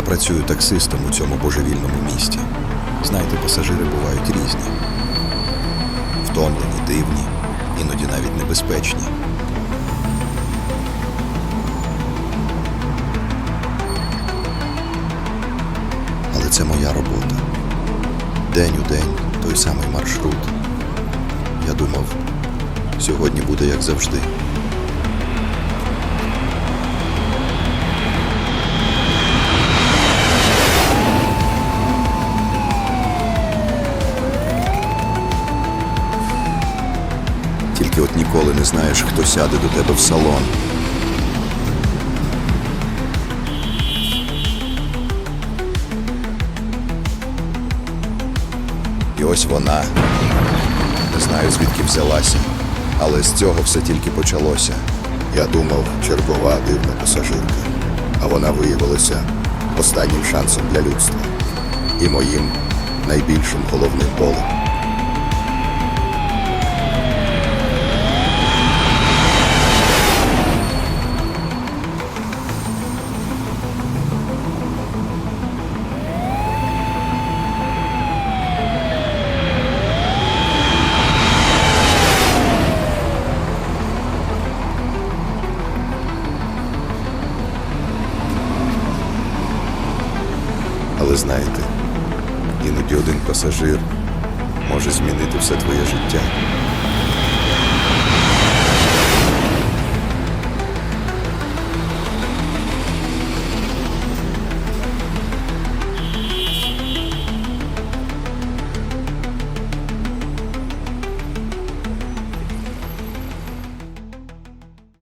працюю таксистом у цьому божевільному місті. Знаєте, пасажири бувають різні. Втомлені, дивні, іноді навіть небезпечні. Але це моя робота. День у день той самий маршрут. Я думав, сьогодні буде як завжди. Тільки от ніколи не знаєш, хто сяде до тебе в салон. І ось вона. Не знаю, звідки взялася, але з цього все тільки почалося. Я думав, чергова дивна пасажирка, а вона виявилася останнім шансом для людства і моїм найбільшим головним болем. Але знаєте, іноді один пасажир може змінити все твоє життя.